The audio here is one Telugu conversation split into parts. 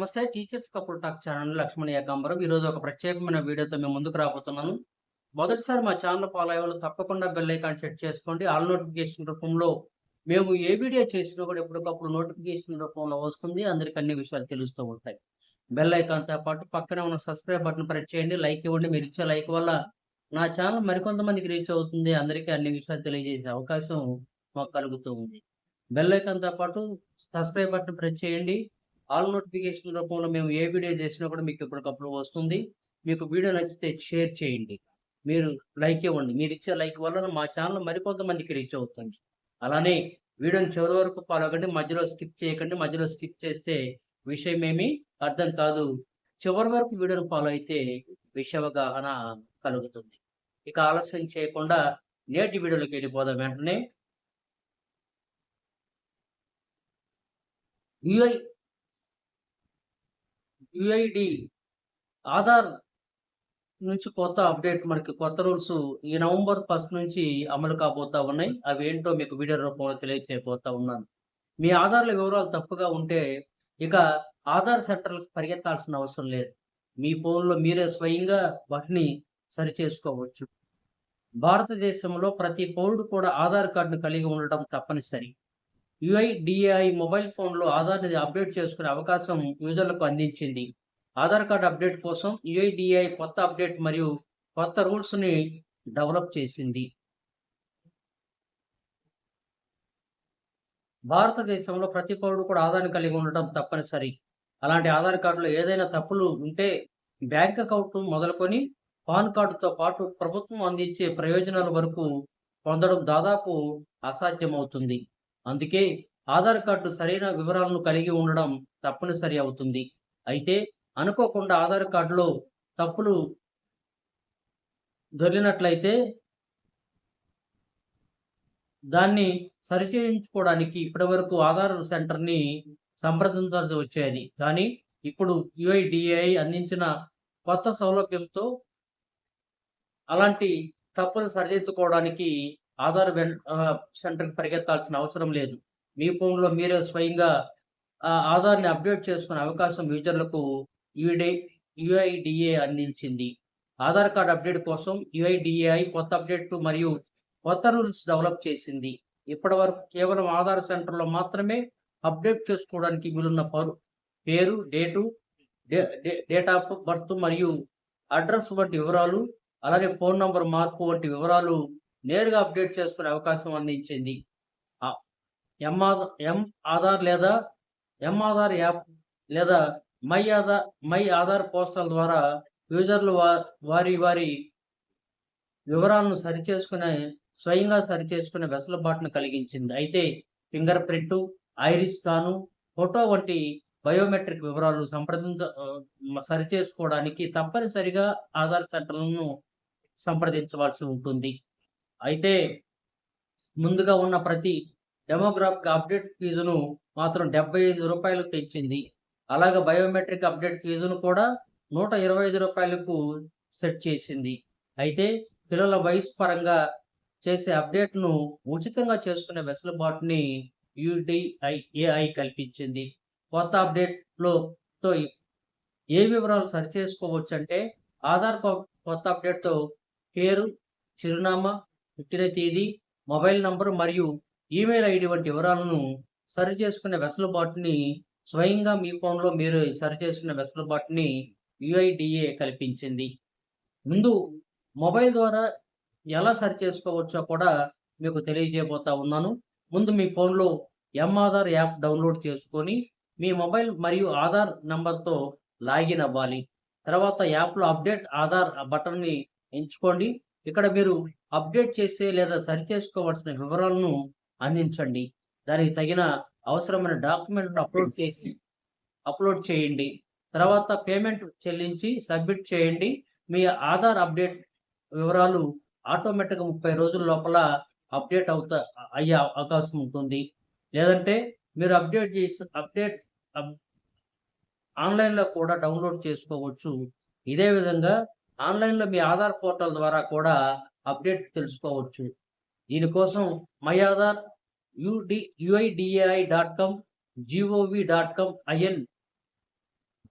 నమస్తే teachers couple talk channel Lakshman Ekambaram. ఈరోజు ఒక ప్రత్యేకమైన వీడియోతో మేము ముందుకు రాబోతున్నాను. మొదటిసారి మా ఛానల్ ఫాలో అయ్యే వాళ్ళు తప్పకుండా బెల్ ఐకాన్ సెట్ చేసుకోండి. ఆల్ నోటిఫికేషన్ రూపంలో మేము ఏ వీడియో చేసినా కూడా ఎప్పటికప్పుడు నోటిఫికేషన్ రూపంలో వస్తుంది. అందరికి అన్ని విషయాలు తెలుస్తూ ఉంటాయి. బెల్ ఐకాన్తో పాటు పక్కనే ఉన్న సబ్స్క్రైబ్ బటన్ ప్రెస్ చేయండి. లైక్ ఇవ్వండి. మీరు ఇచ్చే లైక్ వల్ల నా ఛానల్ మరికొంతమందికి రీచ్ అవుతుంది. అందరికీ అన్ని విషయాలు తెలియజేసే అవకాశం మాకు కలుగుతూ ఉంది. బెల్ ఐకాన్తో పాటు సబ్స్క్రైబ్ బటన్ ప్రెస్ చేయండి. ఆల్ నోటిఫికేషన్ రూపంలో మేము ఏ వీడియో చేసినా కూడా మీకు ఎప్పటికప్పుడు వస్తుంది. మీకు వీడియో నచ్చితే షేర్ చేయండి. మీరు లైక్ ఇవ్వండి. మీరు ఇచ్చే లైక్ వల్ల మా ఛానల్ మరికొంతమందికి రీచ్ అవుతుంది. అలానే వీడియోని చివరి వరకు ఫాలో అవ్వండి. మధ్యలో స్కిప్ చేయకండి. మధ్యలో స్కిప్ చేస్తే విషయం ఏమి అర్థం కాదు. చివరి వరకు వీడియోని ఫాలో అయితే విషయ అవగాహన కలుగుతుంది. ఇక ఆలస్యం చేయకుండా నేటి వీడియోలోకి వెళ్ళిపోదాం వెంటనే. యుఐ యుఐడి ఆధార్ నుంచి కొత్త అప్డేట్ మనకి కొత్త రూల్స్ ఈ నవంబర్ ఫస్ట్ నుంచి అమలు కాబోతా ఉన్నాయి. అవి ఏంటో మీకు వీడియో రూపంలో తెలియజేయబోతా ఉన్నాను. మీ ఆధార్ల వివరాలు తప్పుగా ఉంటే ఇక ఆధార్ సెంటర్లకు పరిగెత్తాల్సిన అవసరం లేదు. మీ ఫోన్లో మీరే స్వయంగా వాటిని సరి చేసుకోవచ్చు. భారతదేశంలో ప్రతి పౌరుడు కూడా ఆధార్ కార్డును కలిగి ఉండటం తప్పనిసరి. యుఐడిఏఐ మొబైల్ ఫోన్లో ఆధార్ని అప్డేట్ చేసుకునే అవకాశం యూజర్లకు అందించింది. ఆధార్ కార్డ్ అప్డేట్ కోసం యుఐడిఏఐ కొత్త అప్డేట్ మరియు కొత్త రూల్స్ని డెవలప్ చేసింది. భారతదేశంలో ప్రతి పౌరుడు కూడా ఆధార్ని కలిగి ఉండటం తప్పనిసరి. అలాంటి ఆధార్ కార్డులో ఏదైనా తప్పులు ఉంటే బ్యాంక్ అకౌంట్ మొదలుకొని పాన్ కార్డుతో పాటు ప్రభుత్వం అందించే ప్రయోజనాల వరకు పొందడం దాదాపు అసాధ్యమవుతుంది. అందుకే ఆధార్ కార్డు సరైన వివరాలను కలిగి ఉండడం తప్పనిసరి అవుతుంది. అయితే అనుకోకుండా ఆధార్ కార్డులో తప్పులు దొరికినట్లయితే దాన్ని సరిచేయించుకోవడానికి ఇప్పటివరకు ఆధార్ సెంటర్ని సంప్రదించాల్సి వచ్చేది. కానీ ఇప్పుడు యుఐడిఏఐ అందించిన కొత్త సౌలభ్యంతో అలాంటి తప్పులు సరిదిద్దుకోవడానికి ఆధార్ సెంటర్కి పరిగెత్తాల్సిన అవసరం లేదు. మీ ఫోన్లో మీరే స్వయంగా ఆ ఆధార్ని అప్డేట్ చేసుకునే అవకాశం యూజర్లకు యుడే యుఐడిఏ అందించింది. ఆధార్ కార్డ్ అప్డేట్ కోసం యుఐడిఏఐ కొత్త అప్డేట్ మరియు కొత్త రూల్స్ డెవలప్ చేసింది. ఇప్పటి వరకు కేవలం ఆధార్ సెంటర్లో మాత్రమే అప్డేట్ చేసుకోవడానికి వీలున్న పరు పేరు డేటు డేట్ ఆఫ్ బర్త్ మరియు అడ్రస్ వంటి వివరాలు అలాగే ఫోన్ నంబర్ మార్పు వంటి వివరాలు నేరుగా అప్డేట్ చేసుకునే అవకాశం అందించింది ఎం ఆధార్ ఎం ఆధార్ లేదా ఎం ఆధార్ యాప్ లేదా my Aadhaar my Aadhaar postal ద్వారా యూజర్లు వారి వారి వివరాలను సరిచేసుకునే స్వయంగా సరిచేసుకునే వెసులుబాటును కలిగించింది. అయితే finger print iris scan photo వంటి బయోమెట్రిక్ వివరాలు సంప్రదించ సరిచేసుకోవడానికి తప్పనిసరిగా ఆధార్ సెంటర్లను సంప్రదించవలసి ఉంటుంది. అయితే ముందుగా ఉన్న ప్రతి డెమోగ్రాఫిక్ అప్డేట్ ఫీజును మాత్రం డెబ్బై ఐదు రూపాయలు పెంచింది అలాగే బయోమెట్రిక్ అప్డేట్ ఫీజును కూడా నూట ఇరవై ఐదు రూపాయలకు సెట్ చేసింది. అయితే పిల్లల వయసు పరంగా చేసే అప్డేట్ను ఉచితంగా చేసుకునే వెసులుబాటుని యుడిఐ ఏఐ కల్పించింది. కొత్త అప్డేట్లో తో ఏ వివరాలు సరిచేసుకోవచ్చు అంటే ఆధార్ కొత్త అప్డేట్తో పేరు చిరునామా పుట్టిన తేదీ మొబైల్ నంబర్ మరియు ఈమెయిల్ ఐడి వంటి వివరాలను సరిచేసుకునే వెసులుబాటుని స్వయంగా మీ ఫోన్లో మీరు సరిచేసుకునే వెసులుబాటుని యుఐడిఏ కల్పించింది. ముందు మొబైల్ ద్వారా ఎలా సరి చేసుకోవచ్చో కూడా మీకు తెలియజేయబోతా ఉన్నాను. ముందు మీ ఫోన్లో ఎం ఆధార్ యాప్ డౌన్లోడ్ చేసుకొని మీ మొబైల్ మరియు ఆధార్ నంబర్తో లాగిన్ అవ్వాలి. తర్వాత యాప్లో అప్డేట్ ఆధార్ బటన్ని ఎంచుకోండి. ఇక్కడ మీరు అప్డేట్ చేసే లేదా సరిచేసుకోవాల్సిన వివరాలను అందించండి. దానికి తగిన అవసరమైన డాక్యుమెంట్ను అప్లోడ్ చేసి అప్లోడ్ చేయండి. తర్వాత పేమెంట్ చెల్లించి సబ్మిట్ చేయండి. మీ ఆధార్ అప్డేట్ వివరాలు ఆటోమేటిక్గా ముప్పై రోజుల లోపల అప్డేట్ అవుతా అయ్యే అవకాశం ఉంటుంది. లేదంటే మీరు అప్డేట్ చేసి అప్డేట్ ఆన్లైన్లో కూడా డౌన్లోడ్ చేసుకోవచ్చు. ఇదే విధంగా ఆన్లైన్లో మీ ఆధార్ పోర్టల్ ద్వారా కూడా అప్డేట్ తెలుసుకోవచ్చు దీనికోసం my Aadhaar UD UIDAI dot com GOV dot com IN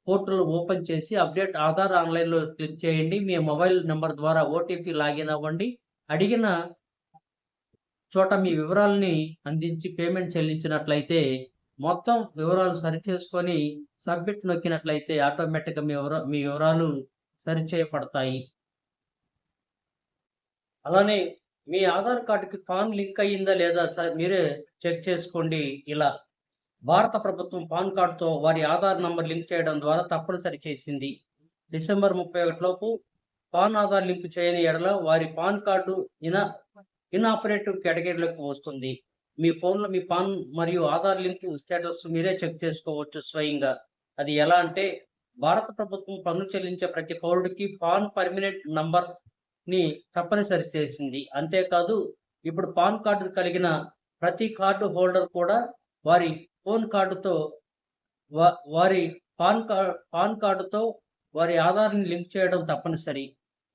portal open చేసి అప్డేట్ ఆధార్ ఆన్‌లైన్‌లో క్లిక్ చేయండి. మీ మొబైల్ నెంబర్ ద్వారా ఓటీపీ లాగిన్ అవ్వండి. అడిగిన చోట మీ వివరాలని అందించి పేమెంట్ చెల్లించినట్లయితే మొత్తం వివరాలు సరిచేసుకొని సబ్మిట్ నొక్కినట్లయితే ఆటోమేటిక్‌గా మీ వివరా మీ వివరాలు సరిచేయబడతాయి. అలానే మీ ఆధార్ కార్డుకి పాన్ లింక్ అయ్యిందా లేదా మీరే చెక్ చేసుకోండి ఇలా. భారత ప్రభుత్వం పాన్ కార్డుతో వారి ఆధార్ నంబర్ లింక్ చేయడం ద్వారా తప్పనిసరి చేసింది. డిసెంబర్ 31 లోపు పాన్ ఆధార్ లింక్ చేయని ఎడల వారి పాన్ కార్డు ఇన ఇన్ఆపరేటివ్ కేటగిరీలోకి వస్తుంది. మీ ఫోన్‌లో మీ పాన్ మరియు ఆధార్ లింక్ స్టేటస్ మీరే చెక్ చేసుకోవచ్చు స్వయంగా. అది ఎలా అంటే భారత ప్రభుత్వం పన్ను చెల్లించే ప్రతి పౌరుడికి పాన్ పర్మినెంట్ నంబర్ని తప్పనిసరి చేసింది. అంతేకాదు ఇప్పుడు పాన్ కార్డు కలిగిన ప్రతి కార్డు హోల్డర్ కూడా వారి ఫోన్ కార్డుతో వారి పాన్ కార్ పాన్ కార్డుతో వారి ఆధార్‌ని లింక్ చేయడం తప్పనిసరి.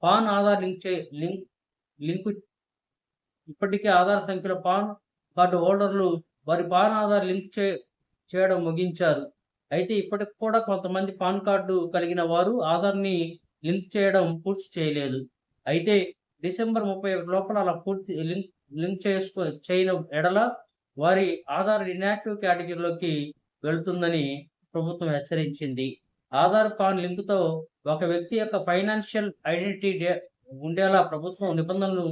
పాన్ ఆధార్ లింక్ చే లింక్ లింకు ఇప్పటికే ఆధార్ సంఖ్యలో పాన్ కార్డు హోల్డర్లు వారి పాన్ ఆధార్ లింక్ చే చేయడం ముగించారు. అయితే ఇప్పటికి కూడా కొంతమంది పాన్ కార్డు కలిగిన వారు ఆధార్‌ని లింక్ చేయడం పూర్తి చేయలేదు. అయితే డిసెంబర్ 31 లోపల అలా పూర్తి లింక్ లింక్ చేసుకో చేయన ఎడల వారి ఆధార్ ఇన్యాక్టివ్ కేటగిరీలోకి వెళుతుందని ప్రభుత్వం హెచ్చరించింది. ఆధార్, పాన్ లింక్‌తో ఒక వ్యక్తి యొక్క ఫైనాన్షియల్ ఐడెంటిటీ డే ఉండేలా ప్రభుత్వం నిబంధనలు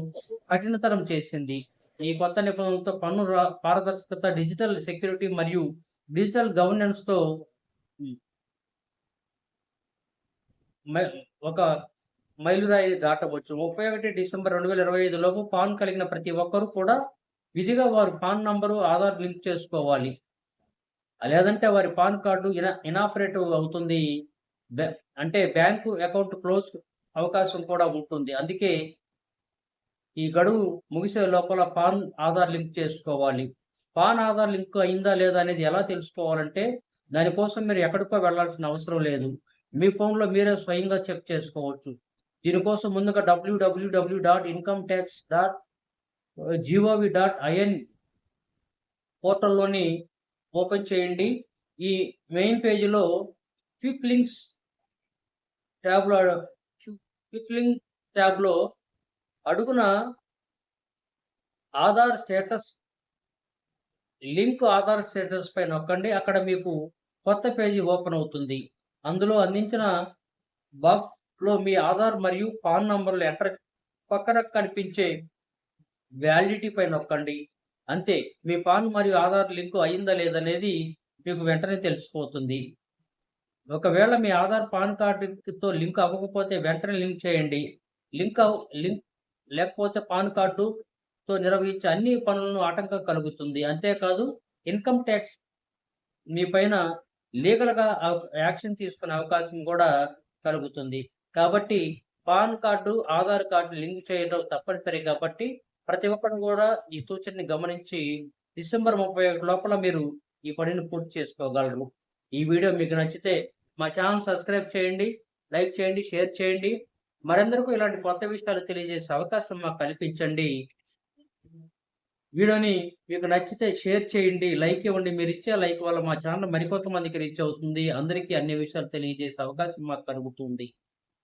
కఠినతరం చేసింది. ఈ కొత్త నిబంధనలతో పన్ను రా పారదర్శకత, డిజిటల్ సెక్యూరిటీ మరియు డిజిటల్ గవర్నెన్స్‌తో ఒక మైలురాయి దాటవచ్చు. 31 డిసెంబర్ 2025 లోపు పాన్ కలిగిన ప్రతి ఒక్కరు కూడా విధిగా వారి పాన్ నంబరు, ఆధార్ లింక్ చేసుకోవాలి. లేదంటే వారి పాన్ కార్డు ఇన ఇనాపరేటివ్ అవుతుంది. అంటే బ్యాంకు అకౌంట్ క్లోజ్ అవకాశం కూడా ఉంటుంది. అందుకే ఈ గడువు ముగిసే లోపల పాన్, ఆధార్ లింక్ చేసుకోవాలి. పాన్, ఆధార్ లింక్ అయిందా లేదా అనేది ఎలా తెలుసుకోవాలంటే దానికోసం మీరు ఎక్కడికో వెళ్ళాల్సిన అవసరం లేదు. మీ ఫోన్‌లో మీరే స్వయంగా చెక్ చేసుకోవచ్చు. దీనికోసం ముందుగా WWW dot income tax dot GOV dot IN పోర్టల్‌లోని open చేయండి. ఈ మెయిన్ పేజీలో క్విక్ లింక్స్ ట్యాబ్‌లో క్విక్ లింక్ ట్యాబ్‌లో అడుగున Aadhaar status link Aadhaar status పై నొక్కండి. అక్కడ మీకు కొత్త పేజీ ఓపెన్ అవుతుంది. అందులో అందించిన బాక్స్‌లో మీ ఆధార్ మరియు పాన్ నంబర్‌లు ఎంటర్ పక్కన కనిపించే వ్యాలిడిటీ పై నొక్కండి. అంతే. మీ పాన్ మరియు ఆధార్ లింక్ అయిందా లేదనేది మీకు వెంటనే తెలిసిపోతుంది. ఒకవేళ మీ ఆధార్, పాన్ కార్డుతో లింక్ అవ్వకపోతే వెంటనే లింక్ చేయండి. లింక్ అవ్ లింక్ లేకపోతే పాన్ కార్డు తో నిర్వహించే అన్ని పనులను ఆటంకం కలుగుతుంది. అంతేకాదు ఇన్‌కమ్ టాక్స్ మీ పైన లీగల్‌గా యాక్షన్ తీసుకునే అవకాశం కూడా కలుగుతుంది. కాబట్టి PAN card, Aadhaar card link చేయడం తప్పనిసరి కాబట్టి ప్రతి ఒక్కరు కూడా ఈ సూచనని గమనించి డిసెంబర్ 31 లోపల మీరు ఈ పనిని పూర్తి చేసుకోగలరు. ఈ వీడియో మీకు నచ్చితే మా ఛానల్ సబ్స్క్రైబ్ చేయండి. లైక్ చేయండి. షేర్ చేయండి. మరెందరికూ ఇలాంటి కొత్త విషయాలు తెలియజేసే అవకాశం మాకు కల్పించండి. వీడియోని మీకు నచ్చితే షేర్ చేయండి. లైక్ ఇవ్వండి. మీరు ఇచ్చే లైక్ వల్ల మా ఛానెల్ మరికొంతమందికి రీచ్ అవుతుంది. అందరికీ అన్ని విషయాలు తెలియజేసే అవకాశం మాకు కలుగుతుంది.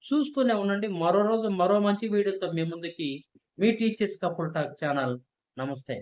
చూస్తూనే ఉండండి. మరో రోజు మరో మంచి వీడియోతో మీ ముందుకి మీ టీచర్స్ కపుల్ టాక్ ఛానల్. నమస్తే.